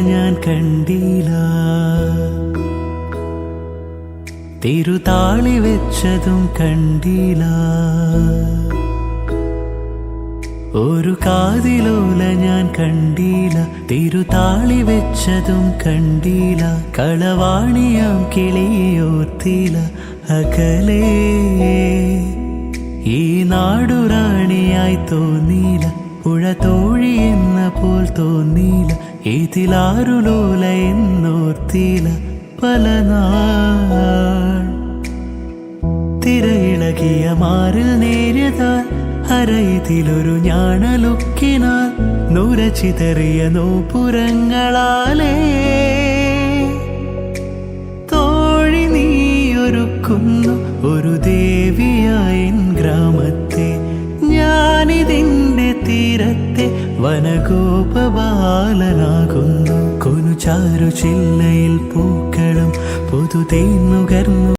ഞാൻ കണ്ടില്ല. തിരുതാളി വെച്ചതും കണ്ടില്ല. ഒരു കാതിലോല ഞാൻ കണ്ടില്ല. തിരുതാളി വെച്ചതും കണ്ടില്ല. കളവാണിയാം കിളിയോർത്തില അകലേ. ഈ നാടുറാണിയായി തോന്നിയില്ല പുഴ തോഴി എന്ന പോൽ തോന്നിയില്ല. ഏതിലാരുലോല എന്നോർത്തിയില്ല. പല നാൾ തിരയിളകിയ മാറിൽ നേരിയതാൽ അരയിതിലൊരു ഞാണലുക്കിനാൽ ചിതറിയ നോപ്പുരങ്ങളാലേ തോഴി നീയൊരുക്കുന്നു ഒരു ദേവിയായ വനഗോപബാലനാകുന്നു. കൊനുചാരു ചില്ലയിൽ പൂക്കളും പുതുതേന്നുകർന്നു